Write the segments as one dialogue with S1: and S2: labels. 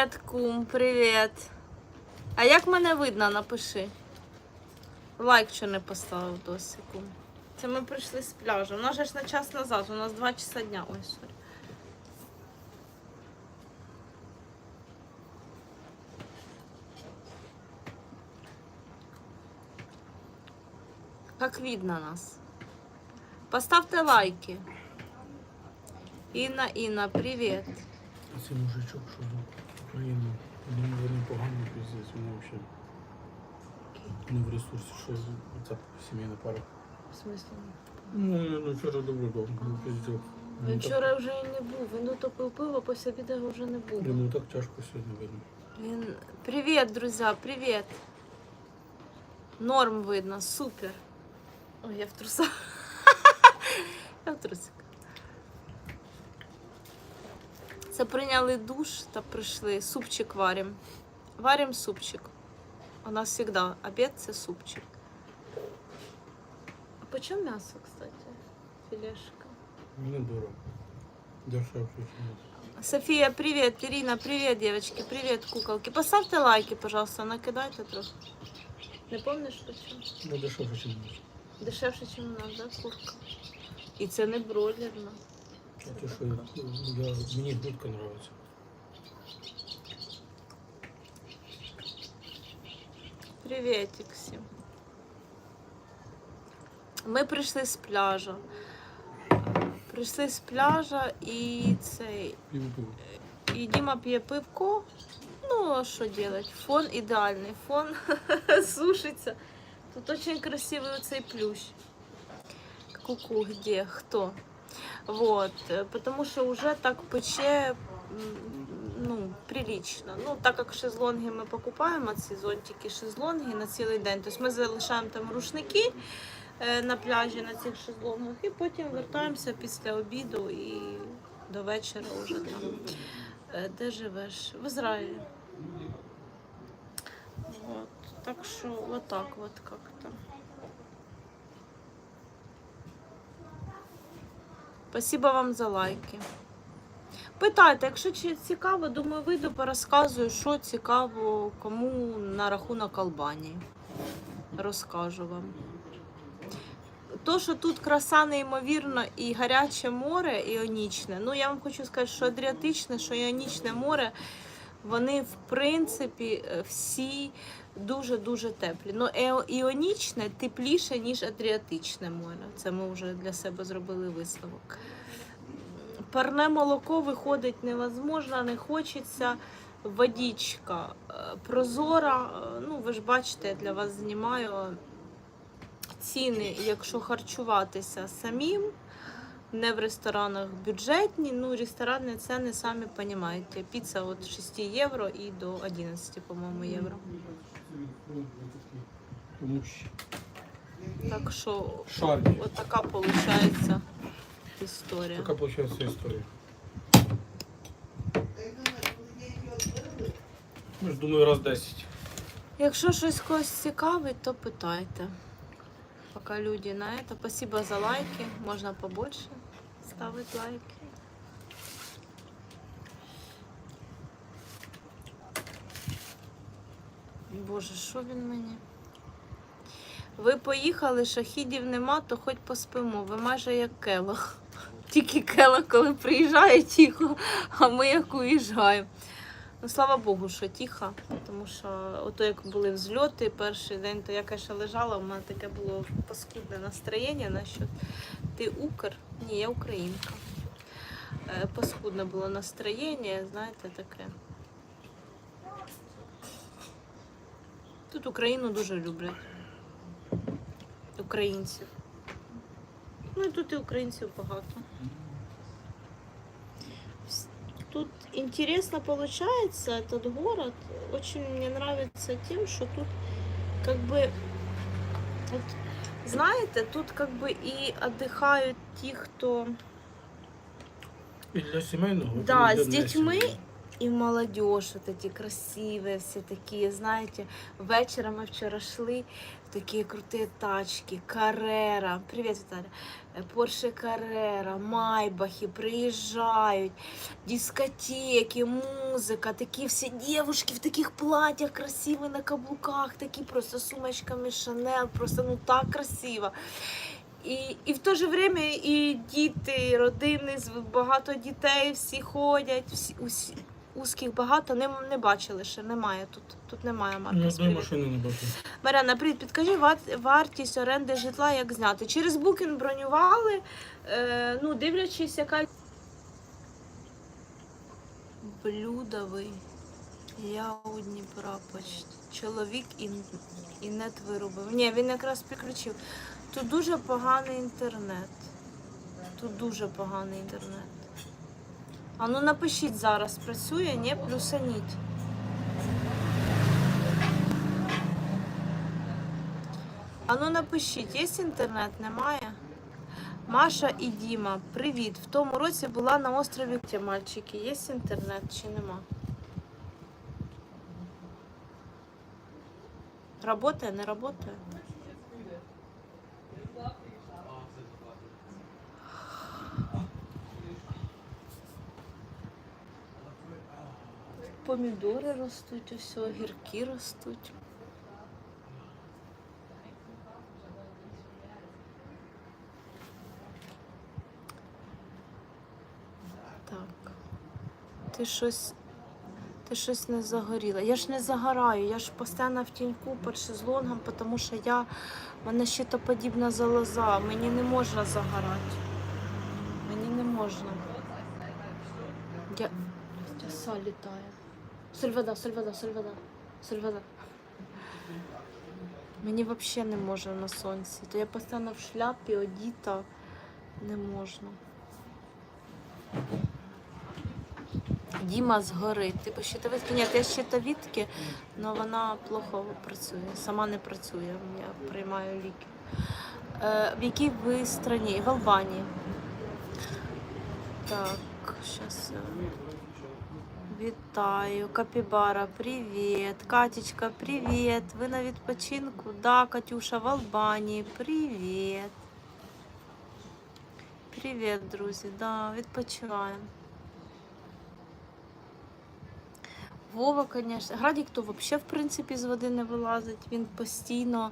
S1: Привіт, кум, привіт. А як мене видно, напиши. Лайк що не поставив досі, кум. Це ми прийшли з пляжу. У нас ж на час назад, у нас 2 часа дня. Ой, сорі. Как видно нас. Поставте лайки. Інна, Інна, привіт.
S2: А цей мужичок, що України, він вони погано піздець, він взагалі не в ресурсі, що ця сімейна пара.
S1: В смысле?
S2: Ну, ну вчора добре був, ну піздець.
S1: Він вчора вже і не був. Він утопив пиво, після обіду вже не було.
S2: Йому так тяжко сьогодні видно.
S1: Він... Привіт, друзі, привіт. Норм видно, супер. Ой, я в трусах. Я в трусиках. Це прийняли душ та прийшли. Супчик варим. Варим супчик. У нас завжди обід це супчик. А по чому м'ясо, кстати? Філешка.
S2: Не дорого. Дешевше, ніж.
S1: София, привет. Ирина, привет, девочки. Привет, куколки. Поставьте лайки, пожалуйста, накидайте трохи. Не помниш почему?
S2: Ну, дешевше, ніж. ніж.
S1: Дешевше, ніж у нас, да, курка? І це не бройлерна.
S2: А то, що я, мені грудка подобається.
S1: Приветик всім. Ми прийшли з пляжу. Прийшли з пляжа і цей. І Діма п'є пивко. Ну, а що делать? Фон ідеальний. Фон сушиться. Тут дуже красивий оцей плющ. Ку-ку, где? Хто? Вот. э, Потому що вже так пече ну, прилично. Ну, так як шезлонги ми покупаємо, ці зонтики шезлонги на цілий день. Тобто ми залишаємо там рушники е, на пляжі на цих шезлонгах і потім вертаємося після обіду і до вечора вже там. Е, Де живеш? В Ізраїлі. Вот. Так що вот так вот Спасибо вам за лайки. Питайте, якщо цікаво, думаю, вийду, порозказую, що цікаво кому на рахунок Албанії. Розкажу вам. То, що тут краса неймовірно, і гаряче море іонічне. Ну, я вам хочу сказати, що Адріатичне, що Іонічне море, вони в принципі е, всі дуже-дуже теплі. Ну, ео- іонічне тепліше, ніж Адріатичне море. Це ми вже для себе зробили висновок. Парне молоко виходить невозможно, не хочеться. Водичка е, прозора. Е, Ну, ви ж бачите, я для вас знімаю ціни, якщо харчуватися самим, не в ресторанах бюджетні. Ну, ресторанні ціни самі розумієте. Піца від 6 євро і до 11, по-моєму, євро. Так що
S2: шарик.
S1: от така виходить історія.
S2: Така виходить історія. Ми ж думаю, раз 10.
S1: Якщо щось когось цікавить, то питайте. Поки люди на это. Спасибо за лайки. Можна побольше ставити лайки. Боже, що він мені? Ви поїхали, шахідів нема, то хоч поспимо. Ви майже як келох. Тільки келох, коли приїжджає тихо, а ми як уїжджаємо. Ну, слава Богу, що тихо, тому що ото як були взльоти перший день, то я, конечно, лежала, у мене таке було паскудне настроєння насчет ти Укр. Ні, я українка. Е, Паскудне було настроєння, знаєте, таке. Тут Україну дуже люблять. Українців. Ну і тут і українців багато. Тут интересно получается этот город. Очень мне нравится тем, что тут как бы знаете, тут как бы и отдыхают ті, хто
S2: І для сімейного.
S1: да,
S2: і для
S1: з дітьми и молодежь вот эти красивые все такие, знаете. Вечером мы вчера шли, такие крутые тачки, Каррера, привет, Виталий, Порше Каррера, Майбахи приезжают, дискотеки, музыка, такие все девушки в таких платьях красивые на каблуках, такие просто с сумочками Шанель, просто ну так красиво. І, і в то же время і діти, і родини, з- багато дітей, всі ходять, всі, усі, узких багато, не, не бачили ще, немає тут. Тут немає
S2: Ну,
S1: марки Spirit.
S2: машини не бачу.
S1: Маряна, привіт, підкажи вар- вартість оренди житла, як зняти. Через букінг бронювали, е, ну, дивлячись, яка блюдовий. Я у Дніпра почти. Чоловік і, і нет вирубив. Ні, він якраз підключив. Тут дуже поганий інтернет. Тут дуже поганий інтернет. А ну напишіть зараз, працює, ні, плюсаніть. А ну напишіть, є інтернет, немає? Маша і Діма, привіт. В тому році була на острові Ті мальчики. Є інтернет чи нема? Работає, не работає? Помідори ростуть, ось огірки ростуть. Так. Ти щось. Ти щось не загоріла. Я ж не загораю, я ж постійно в тіньку під шезлонгом, тому що я в мене щитоподібна залоза. Мені не можна загорати. Мені не можна. Я. Оса літає. Сольвада, сольвада, сольвада, сольвада. Мені взагалі не можна на сонці. То я постійно в шляпі, одіта. Не можна. Діма згорить. Типу щитовидки. Ні, я щитовідки, але вона плохо працює. Сама не працює. Я приймаю ліки. Е, в якій ви страні? В Албанії. Так, зараз. Вітаю, Капібара, привіт. Катечка, привіт. Ви на відпочинку? Да, Катюша, в Албанії. Привіт. Привіт, друзі. Да, відпочиваємо. Вова, звісно. Градік то взагалі, в принципі, з води не вилазить. Він постійно,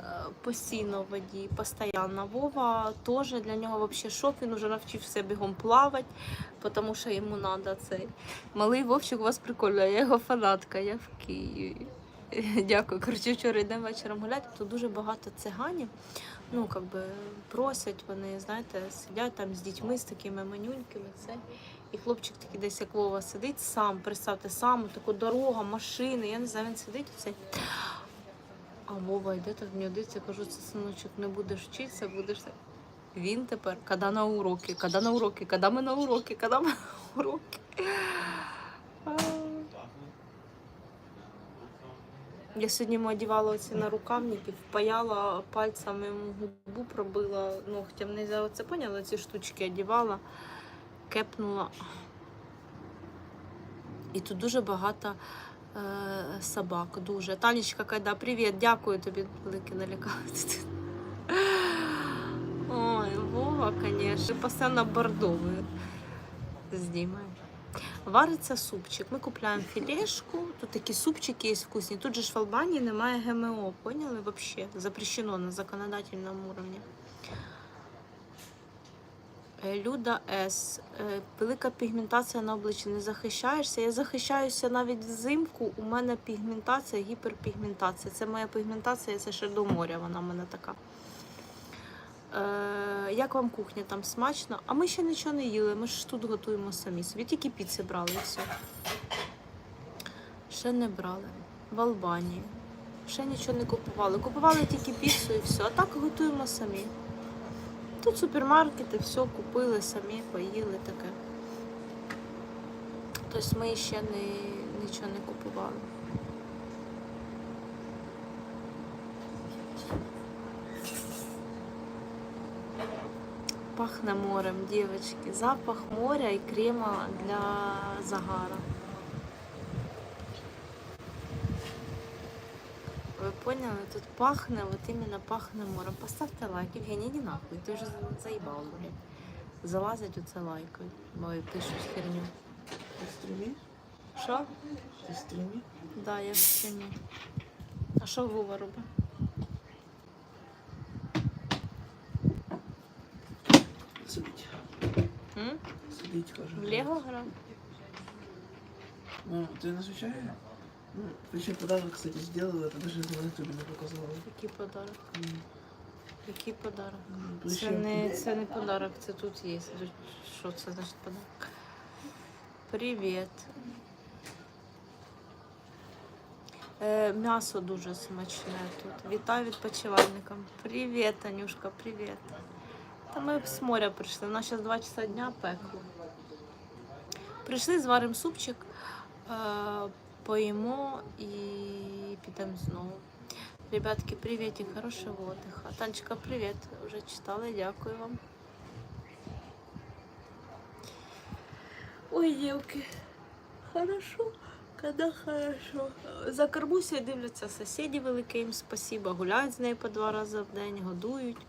S1: е, постійно в воді, постійно. Вова теж для нього взагалі шок. Він вже навчився бігом плавати, тому що йому треба цей. Малий Вовчик у вас прикольно, я його фанатка, я в Києві. Дякую. Коротше, вчора йдемо вечором гуляти, тут дуже багато циганів. Ну, як би просять вони, знаєте, сидять там з дітьми, з такими манюньками. Це. І хлопчик такий десь як Вова сидить сам, представте, сам, таку дорога, машини, я не знаю, він сидить і все. А Вова йде так мені дивиться, кажу, це синочок, не будеш вчитися, будеш. так». Він тепер, коли на уроки, коли на уроки, коли ми на уроки, коли ми на уроки. А. Я сьогодні одягала оці на рукавники, впаяла пальцями губу, пробила ногтем. Не за це поняла, ці штучки одягала, кепнула. І тут дуже багато е, собак. Дуже. Танечка, Кайда, привіт, дякую тобі, велике налякати. Ой, Вова, звісно, постійно бордовий знімає. Вариться супчик. Ми купуємо філешку. Тут такі супчики є вкусні. Тут же ж в Албанії немає ГМО, поняли? Вообще запрещено на законодательному уровні. Е, Люда С. Е, Велика пігментація на обличчі. Не захищаєшся. Я захищаюся навіть взимку. У мене пігментація, гіперпігментація. Це моя пігментація, це ще до моря. Вона в мене така. Як вам кухня там смачно? А ми ще нічого не їли. Ми ж тут готуємо самі собі. Тільки піци брали і все. Ще не брали. В Албанії. Ще нічого не купували. Купували тільки піцу і все. А так готуємо самі. Тут супермаркети, все купили самі, поїли таке. Тобто ми ще не, нічого не купували. пахне морем, дівчатки. Запах моря і крема для загара. Ви поняли? Тут пахне, от іменно пахне морем. Поставте лайк, Євгеній, іди нахуй, ти вже заїбало. Залазить оце лайкою. Бо пишуть херню.
S3: Ти стрімі?
S1: Що?
S3: Ти стрімі?
S1: Так, да, я в стрімі. А що Вова робить?
S3: Сидеть, хожу.
S1: В Лего грав?
S3: Ну, ты на случайно? Ну, причем подарок, кстати, сделала, это даже на ютубе не показала.
S1: Який подарок? Який подарок?
S3: ну,
S1: Це не, це не подарок, це тут є. Що це значить подарок? Привіт. Е, м'ясо дуже смачне тут. Вітаю відпочивальникам. Привіт, Танюшка, привіт. Та ми з моря прийшли. У нас зараз 2 часа дня пекло. Прийшли, зваримо супчик, е, поїмо і підемо знову. Ребятки, приветик, хорошего отдыха. Танечка, привет. Уже читала, дякую вам. Ой, девки, хорошо, когда хорошо. За Карбусею дивляться сусіди велике їм спасибо. Гуляють з нею по два рази в день, годують.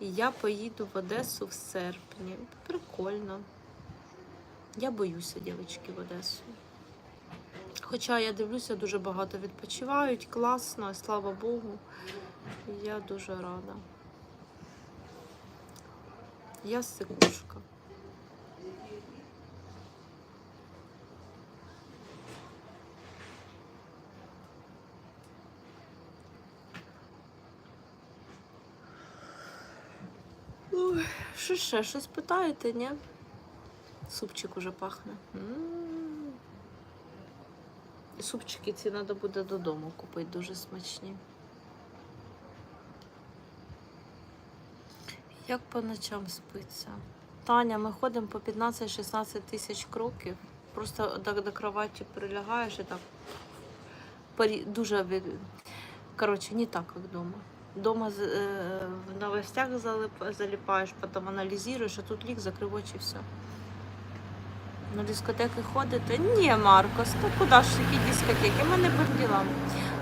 S1: І я поїду в Одесу в серпні. Прикольно. Я боюся, дівчатки, в Одесу. Хоча я дивлюся, дуже багато відпочивають, класно, слава Богу. Я дуже рада. Я сикушка. Що ще? Щось питаєте, ні? Супчик уже пахне. М. І Супчики ці треба буде додому купити, дуже смачні. Як по ночам спиться? Таня, ми ходимо по 15-16 тисяч кроків. Просто до, до кроваті прилягаєш і так дуже. Коротше, не так, як вдома. Дома е, в новостях залип- заліпаєш, потім аналізуєш, а тут ліг, закрив очі все. На дискотеки ходите? Ні, Маркос, то куди ж які дискотеки? Ми не ділам.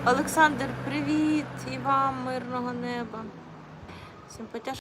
S1: Олександр, привіт! І вам мирного неба. Всім потяж.